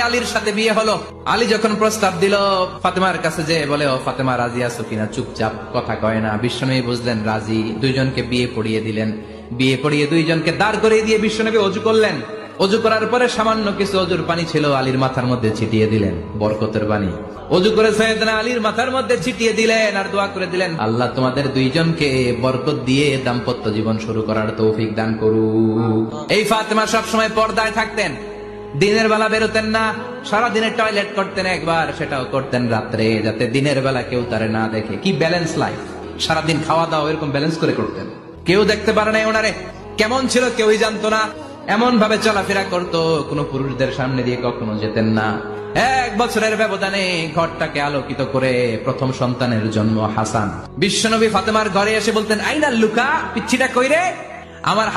আলীর সাথে বিয়ে হলো। আলী যখন প্রস্তাব দিল, ফাতেমার কাছে বলে ফাতেমা চুপচাপ কথা কয় না। বিশ্বনবী বুঝলেন, রাজি। দুইজনকে বিয়ে পড়িয়ে দিলেন। বিয়ে পড়িয়ে দুইজনকে দাঁড় করিয়ে দিয়ে বিশ্বনবী অজু করলেন। অজু করার পরে সামান্য কিছু অজুর পানি ছিল, আলীর মাথার মধ্যে ছিটিয়ে দিলেন, বরকতের পানি অজু করে সৈয়দনা আলীর মাথার মধ্যে ছিটিয়ে দিলেন আর দোয়া করে দিলেন, আল্লাহ তোমাদের দুইজনকে বরকত দিয়ে দাম্পত্য জীবন শুরু করার তৌফিক দান করুক। এই ফাতেমা সবসময় পর্দায় থাকতেন, দিনের বেলা বেরোতেন না সারা দিনে টয়লেট করতেন একবার, সেটাও করতেন রাত্রে, যাতে দিনের বেলা কেউ তারে না দেখে। কি ব্যালেন্স লাইফ সারাদিন খাওয়া দাওয়া এরকম ব্যালেন্স করে করতেন। কেউ দেখতে পারে না ওনারে, কেমন ছিল কেউই জানতো না। এমন ভাবে চলাফেরা করতো, কোনো পুরুষদের সামনে দিয়ে কখনো যেতেন না। এক বছরের ব্যবধানে ঘরটাকে আলোকিত করে প্রথম সন্তানের জন্ম হাসান। বিশ্বনবী ফাতেমার ঘরে এসে বলতেন আইনা লুকা, পিচ্ছিটা কইরে? আমার